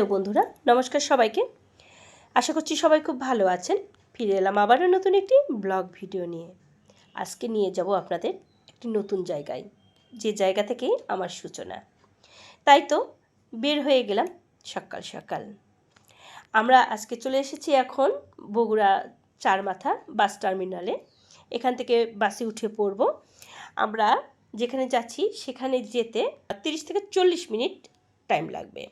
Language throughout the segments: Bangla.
হ্যালো বন্ধুরা, নমস্কার সবাইকে। আশা করছি সবাই খুব ভালো আছেন। ফিরে এলাম আবারও নতুন একটি ব্লগ ভিডিও নিয়ে। আজকে নিয়ে যাব আপনাদের একটি নতুন জায়গায়, যে জায়গা থেকে আমার সূচনা। তাই তো, বের হয়ে গেলাম সকাল সকাল। আমরা আজকে চলে এসেছি এখন বগুড়া চারমাথা বাস টার্মিনালে। এখান থেকে বাসে উঠে পড়ব। আমরা যেখানে যাচ্ছি, সেখানে যেতে তিরিশ থেকে চল্লিশ মিনিট টাইম লাগবে।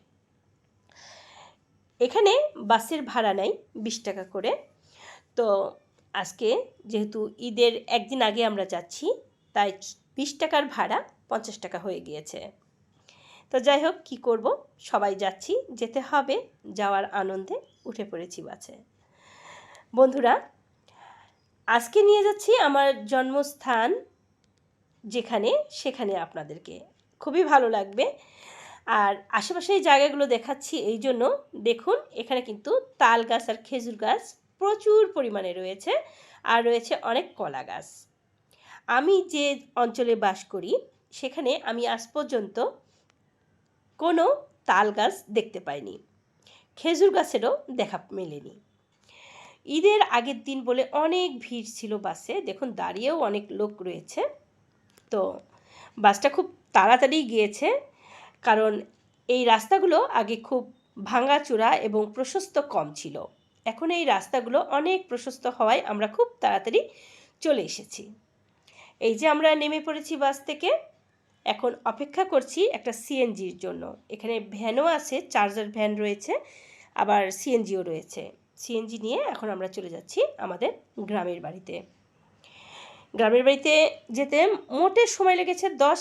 এখানে বাসের ভাড়া নেয় বিশ টাকা করে। তো আজকে যেহেতু ঈদের একদিন আগে আমরা যাচ্ছি, তাই বিশ টাকার ভাড়া পঞ্চাশ টাকা হয়ে গিয়েছে। তো যাই হোক, কী করব? সবাই যাচ্ছি, যেতে হবে। যাওয়ার আনন্দে উঠে পড়েছি বাসে। বন্ধুরা, আজকে নিয়ে যাচ্ছি আমার জন্মস্থান যেখানে, সেখানে আপনাদেরকে। খুবই ভালো লাগবে। আর আশেপাশে এই জায়গাগুলো দেখাচ্ছি এই জন্য দেখুন, এখানে কিন্তু তাল গাছ আর খেজুর গাছ প্রচুর পরিমাণে রয়েছে আর রয়েছে অনেক কলা গাছ। আমি যে অঞ্চলে বাস করি, সেখানে আমি আজ পর্যন্ত কোনো তাল গাছ দেখতে পাইনি। খেজুর গাছেরও দেখা মেলেনি। ঈদের আগের দিন বলে অনেক ভিড় ছিল বাসে, দেখুন দাঁড়িয়েও অনেক লোক রয়েছে। তো বাসটা খুব তাড়াতাড়ি গিয়েছে। কারণ এই রাস্তাগুলো আগে খুব ভাঙাচোরা এবং প্রশস্ত কম ছিল। এখন এই রাস্তাগুলো অনেক প্রশস্ত হওয়ায় আমরা খুব তাড়াতাড়ি চলে এসেছি। এই যে আমরা নেমে পড়েছি বাস থেকে, এখন অপেক্ষা করছি একটা সিএনজির জন্য। এখানে ভ্যানও আছে, চার্জার ভ্যান রয়েছে, আবার সিএনজিও রয়েছে। সিএনজি নিয়ে এখন আমরা চলে যাচ্ছি আমাদের গ্রামের বাড়িতে। গ্রামের বাড়িতে যেতে মোটে সময় লেগেছে দশ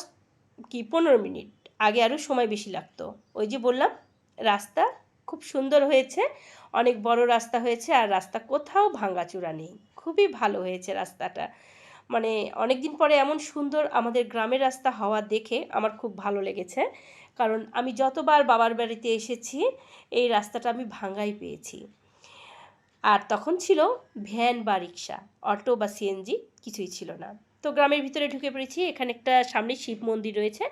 কি পনেরো মিনিট। আগে আরও সময় বেশি লাগতো। ওই যে বললাম, রাস্তা খুব সুন্দর হয়েছে, অনেক বড় রাস্তা হয়েছে, আর রাস্তা কোথাও ভাঙাচূড়া নেই। খুবই ভালো হয়েছে রাস্তাটা। মানে অনেক দিন পরে এমন সুন্দর আমাদের গ্রামের রাস্তা হওয়া দেখে আমার খুব ভালো লেগেছে। কারণ আমি যতবার বাবার বাড়িতে এসেছি, এই রাস্তাটা আমি ভাঙাই পেয়েছি। আর তখন ছিল ভ্যান বা রিক্সা অটো বা সিএনজি কিছুই ছিল না। তো গ্রামের ভিতরে ঢুকে পড়েছি। এখানে একটা সামনে শিব মন্দির রয়েছে।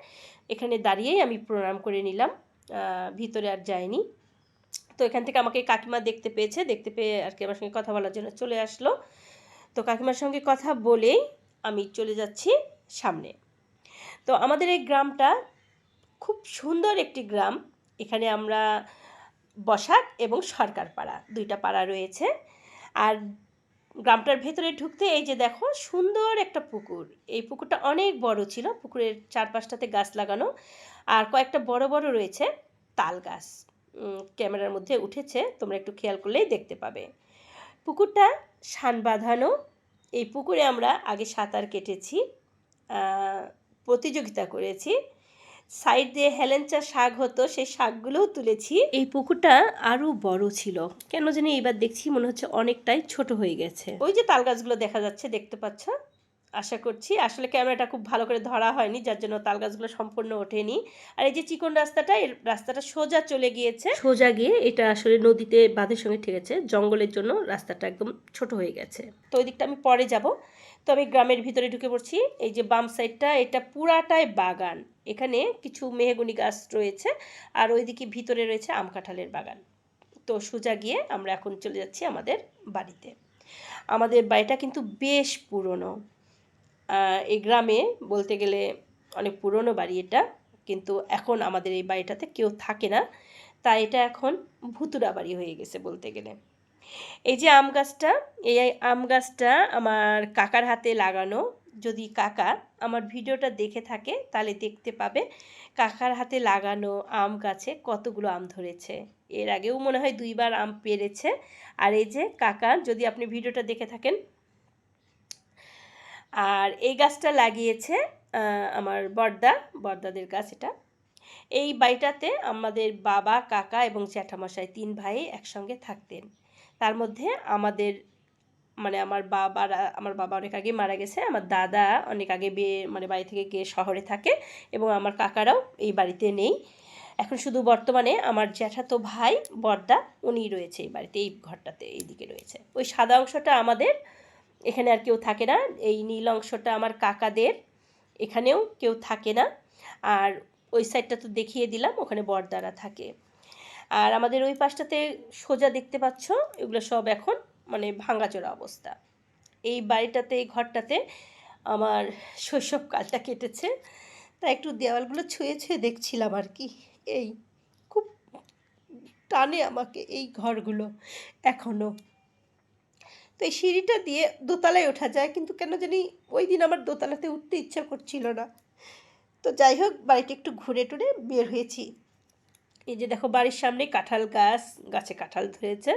এখানে দাঁড়িয়েই আমি প্রণাম করে নিলাম। ভিতরে আর যাইনি। তো এখান থেকে আমাকে কাকিমা দেখতে পেয়েছে। দেখতে পেয়ে আর কি আমার সঙ্গে কথা বলার জন্য চলে আসলো। তো কাকিমার সঙ্গে কথা বলেই আমি চলে যাচ্ছি সামনে। তো আমাদের এই গ্রামটা খুব সুন্দর একটি গ্রাম। এখানে আমরা বসাক এবং সরকার পাড়া দুইটা পাড়া রয়েছে। আর গ্রামটার ভেতরে ঢুকতে এই যে দেখো, সুন্দর একটা পুকুর। এই পুকুরটা অনেক বড় ছিল, পুকুরের চারপাশটাতে গাছ লাগানো। আর কয়েকটা বড় বড় রয়েছে তাল গাছ। ক্যামেরার মধ্যে উঠেছে, তোমরা একটু খেয়াল করলেই দেখতে পাবে। পুকুরটা সান বাঁধানো। এই পুকুরে আমরা আগে সাঁতার কেটেছি প্রতিযোগিতা করেছি। সাইড দিয়ে হেলেঞ্চা শাক হতো সেই শাকগুলোও তুলেছি। এই পুকুরটা আরও বড় ছিল। কেন জানি এবার দেখছি মনে হচ্ছে অনেকটাই ছোট হয়ে গেছে। ওই যে তাল গাছগুলো দেখা যাচ্ছে দেখতে পাচ্ছ? আশা করছি আসলে ক্যামেরাটা খুব ভালো করে ধরা হয়নি যার জন্য তাল গাছগুলো সম্পূর্ণ ওঠেনি। আর এই যে চিকন রাস্তাটা এই রাস্তাটা সোজা চলে গিয়েছে। সোজা গিয়ে এটা আসলে নদীতে বাঁধের সঙ্গে ঠেকেছে জঙ্গলের জন্য রাস্তাটা একদম ছোট হয়ে গেছে। তো ওই দিকটা আমি পরে যাব। তো আমি গ্রামের ভিতরে ঢুকে পড়ছি। এই যে বাম সাইডটা, এটা পুরাটাই বাগান। এখানে কিছু মেহগুনি গাছ রয়েছে আর ওইদিকে ভিতরে রয়েছে আম কাঁঠালের বাগান। তো সোজা গিয়ে আমরা এখন চলে যাচ্ছি আমাদের বাড়িতে। আমাদের বাড়িটা কিন্তু বেশ পুরনো। এই গ্রামে বলতে গেলে অনেক পুরনো বাড়ি এটা, কিন্তু এখন আমাদের এই বাড়িটাতে কেউ থাকে না। তাই এটা এখন ভুতুরা বাড়ি হয়ে গেছে বলতে গেলে। এই যে আম গাছটা, এই আম গাছটা আমার কাকার হাতে লাগানো। যদি কাকা আমার ভিডিওটা দেখে থাকে, তাহলে দেখতে পাবে কাকার হাতে লাগানো আম গাছে কতগুলো আম ধরেছে। এর আগেও মনে হয় দুইবার আম পেরেছে। আর এই যে কাকা, যদি আপনি ভিডিওটা দেখে থাকেন। আর এই গাছটা লাগিয়েছে আমার বর্দা, বর্দাদের গাছ এটা। এই বাড়িটাতে আমাদের বাবা, কাকা এবং জ্যাঠামশাই তিন ভাই একসঙ্গে থাকতেন। তার মধ্যে আমাদের মানে আমার বাবারা, আমার বাবা অনেক আগে মারা গেছে, আমার দাদা অনেক আগে বিয়ে মানে বাড়ি থেকে গিয়ে শহরে থাকে এবং আমার কাকারাও এই বাড়িতে নেই। এখন শুধু বর্তমানে আমার জ্যাঠাতো ভাই, বর্দা উনি রয়েছে এই বাড়িতে, এই ঘরটাতে, এই দিকে রয়েছে। ওই সাদা অংশটা আমাদের, এখানে আর কেউ থাকে না। এই নীল অংশটা আমার কাকাদের, এখানেও কেউ থাকে না। আর ওই সাইডটা তো দেখিয়ে দিলাম, ওখানে বর্দারা থাকে। আর আমাদের ওই পাশটাতে সোজা দেখতে পাচ্ছ, এগুলো সব এখন মানে ভাঙাচোরা অবস্থা। এই বাড়িটাতে, এই ঘরটাতে আমার শৈশব শৈশবকালটা কেটেছে। তা একটু দেওয়ালগুলো ছুঁয়ে ছুঁয়ে দেখছিলাম আর কি। এই খুব টানে আমাকে এই ঘরগুলো এখনও তো এই সিঁড়িটা দিয়ে দোতলায় ওঠা যায়, কিন্তু কেন জানি ওই দিন আমার দোতলাতে উঠতে ইচ্ছা করছিল না। তো যাই হোক, বাড়িটা একটু ঘুরে টুরে বের হয়েছি। এই যে দেখো বাড়ির সামনে কাঁঠাল গাছ, গাছে কাঁঠাল ধরেছে।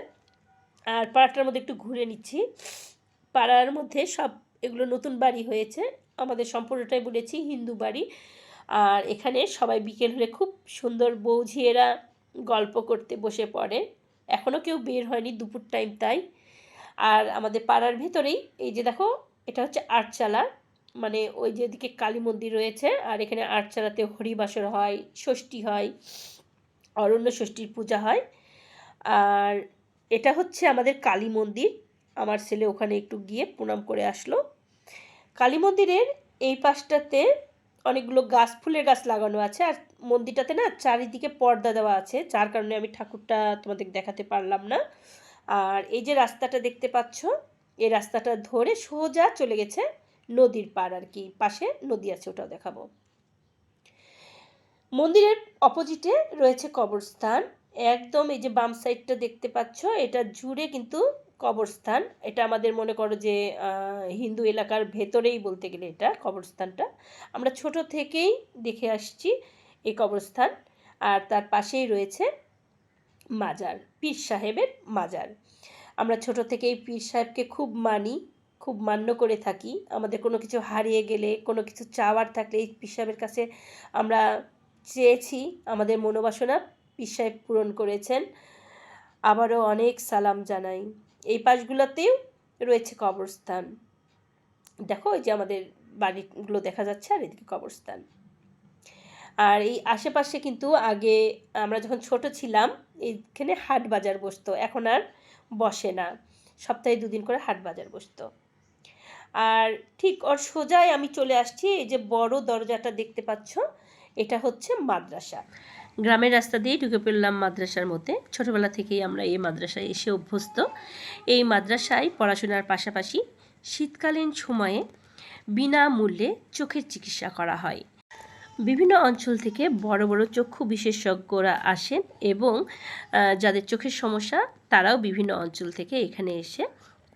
আর পাড়াটার মধ্যে একটু ঘুরে নিচ্ছি। পাড়ার মধ্যে সব এগুলো নতুন বাড়ি হয়েছে। আমাদের সম্পূর্ণটাই বলেছি হিন্দু বাড়ি। আর এখানে সবাই বিকেল হলে খুব সুন্দর বৌঝিয়েরা গল্প করতে বসে পড়ে। এখনও কেউ বের হয়নি, দুপুর টাইম তাই। আর আমাদের পাড়ার ভেতরেই এই যে দেখো, এটা হচ্ছে আটচালা। মানে ওই যেদিকে কালী মন্দির রয়েছে, আর এখানে আটচালাতে হরিবাসর হয়, ষষ্ঠী হয়। অরণ্য ষষ্ঠীর পূজা হয়। আর এটা হচ্ছে আমাদের কালী মন্দির। আমার ছেলে ওখানে একটু গিয়ে প্রণাম করে আসলো। কালী মন্দিরের এই পাশটাতে অনেকগুলো গাছ, ফুলের গাছ লাগানো আছে। আর মন্দিরটাতে না চারিদিকে পর্দা দেওয়া আছে, যার কারণে আমি ঠাকুরটা তোমাদের দেখাতে পারলাম না। আর এই যে রাস্তাটা দেখতে পাচ্ছ, এই রাস্তাটা ধরে সোজা চলে গেছে নদীর পার আর কি। পাশে নদী আছে, ওটাও দেখাবো। মন্দিরের অপোজিটে রয়েছে কবরস্থান। একদম এই যে বাম সাইডটা দেখতে পাচ্ছ, এটা জুড়ে কিন্তু কবরস্থান। এটা আমাদের মনে করো যে হিন্দু এলাকার ভেতরেই বলতে গেলে এটা কবরস্থানটা। আমরা ছোট থেকেই দেখে আসছি এই কবরস্থান। আর তার পাশেই রয়েছে মাজার, পীর সাহেবের মাজার। আমরা ছোট থেকেই পীর সাহেবকে খুব মানি, খুব মান্য করে থাকি। আমাদের কোনো কিছু হারিয়ে গেলে, কোনো কিছু চাওয়ার থাকলে এই পীর সাহেবের কাছে আমরা চেয়েছি আমাদের মনোবাসনা সাহেব পূরণ করেছেন। আবারও অনেক সালাম জানাই। এই পাশগুলোতেও রয়েছে কবরস্থান। দেখো ওই যে আমাদের বাড়িগুলো দেখা যাচ্ছে আর এদিকে কবরস্থান। আর এই আশেপাশে কিন্তু আগে আমরা যখন ছোট ছিলাম এইখানে হাট বাজার বসতো। এখন আর বসে না। সপ্তাহে দুদিন করে হাট বাজার বসতো। আর ঠিক ওর সোজায় আমি চলে আসছি, এই যে বড় দরজাটা দেখতে পাচ্ছ। এটা হচ্ছে মাদ্রাসা। গ্রামের রাস্তা দিয়েই ঢুকে পড়লাম মাদ্রাসার মধ্যে। ছোটোবেলা থেকেই আমরা এই মাদ্রাসায় এসে অভ্যস্ত। এই মাদ্রাসায় পড়াশোনার পাশাপাশি শীতকালীন সময়ে বিনামূল্যে চোখের চিকিৎসা করা হয়। বিভিন্ন অঞ্চল থেকে বড় বড় চক্ষু বিশেষজ্ঞরা আসেন এবং যাদের চোখের সমস্যা তারাও বিভিন্ন অঞ্চল থেকে এখানে এসে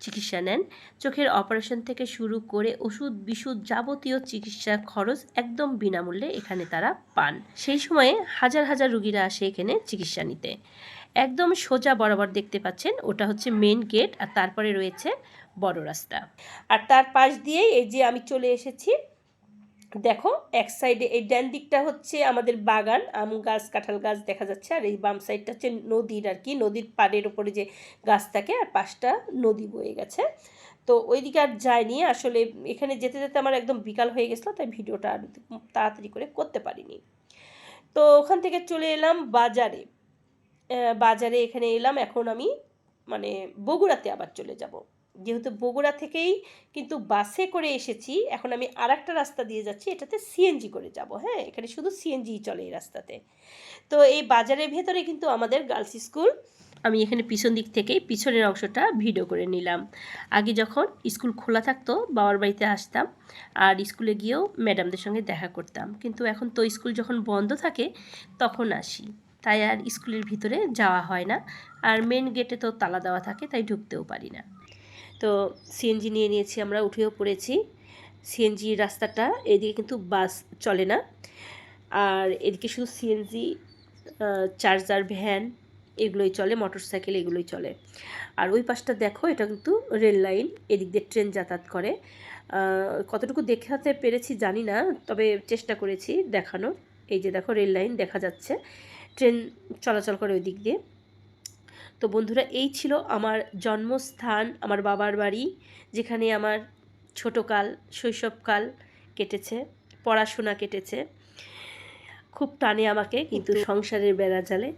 চিকিৎসা নেন। চোখের অপারেশন থেকে শুরু করে ওষুধ বিশুদ যাবতীয় চিকিৎসা খরচ একদম বিনামূল্যে এখানে তারা পান। সেই সময়ে হাজার হাজার রুগীরা আসে এখানে চিকিৎসা নিতে। একদম সোজা বরাবর দেখতে পাচ্ছেন, ওটা হচ্ছে মেন গেট আর তারপরে রয়েছে বড় রাস্তা। আর তার পাশ দিয়েই এই যে আমি চলে এসেছি দেখো, এক সাইডে এই ডান দিকটা হচ্ছে আমাদের বাগান, আম গাছ, কাঁঠাল গাছ দেখা যাচ্ছে, আর এই বাম সাইডটা হচ্ছে নদীর আর কি, নদীর পাড়ের ওপরে যে গাছ থাকে, আর পাশটা নদী বয়ে গেছে। তো ওই দিকে আর যায়নি আসলে এখানে যেতে যেতে আমার একদম বিকাল হয়ে গেছিল, তাই ভিডিওটা আর তাড়াতাড়ি করে করতে পারিনি। তো ওখান থেকে চলে এলাম বাজারে। বাজারে এখানে এলাম, এখন আমি মানে বগুড়াতে আবার চলে যাব। যেহেতু বগুড়া থেকেই কিন্তু বাসে করে এসেছি, এখন আমি আর একটা রাস্তা দিয়ে যাচ্ছি, এটাতে সিএনজি করে যাব হ্যাঁ? এখানে শুধু সিএনজি চলে এই রাস্তাতে। তো এই বাজারের ভেতরে কিন্তু আমাদের গার্লস স্কুল, আমি এখানে পিছন দিক থেকেই পিছনের অংশটা ভিডিও করে নিলাম। আগে যখন স্কুল খোলা থাকতো, বাবার বাড়িতে আসতাম আর স্কুলে গিয়েও ম্যাডামদের সঙ্গে দেখা করতাম। কিন্তু এখন তো স্কুল যখন বন্ধ থাকে, তখন আসি। তাই আর স্কুলের ভিতরে যাওয়া হয় না। আর মেন গেটে তো তালা দেওয়া থাকে, তাই ঢুকতেও পারি না। তো সিএনজি নিয়ে নিয়েছি, আমরা উঠেও পড়েছি। সিএনজি রাস্তাটা, এদিকে কিন্তু বাস চলে না। আর এদিকে শুধু সিএনজি চার্জার, ভ্যান, এগুলোই চলে মোটর সাইকেল এগুলোই চলে। আর ওই পাশটা দেখো, এটা কিন্তু রেল লাইন, এদিক দিয়ে ট্রেন যাতায়াত করে। কতটুকু দেখাতে পেরেছি জানি না, তবে চেষ্টা করেছি দেখানোর। এই যে দেখো, রেল লাইন দেখা যাচ্ছে। ট্রেন চলাচল করে ওই দিক দিয়ে। তো বন্ধুরা এই ছিল আমার জন্মস্থান আমার বাবার বাড়ি যেখানে আমার ছোটোকাল শৈশবকাল কেটেছে পড়াশোনা কেটেছে। খুব টানে আমাকে কিন্তু সংসারের বেড়া জালে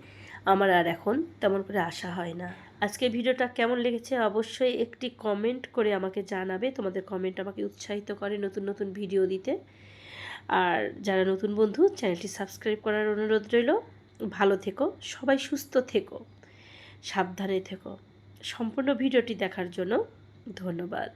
আমার আর এখন তেমন করে আসা হয় না। আজকে ভিডিওটা কেমন লেগেছে অবশ্যই একটি কমেন্ট করে আমাকে জানাবে। তোমাদের কমেন্ট আমাকে উৎসাহিত করে নতুন নতুন ভিডিও দিতে। আর যারা নতুন বন্ধু চ্যানেলটি সাবস্ক্রাইব করার অনুরোধ রইল। ভালো থেকো সবাই সুস্থ থেকো। সাবধানে থেকো। সম্পূর্ণ ভিডিওটি দেখার জন্য ধন্যবাদ।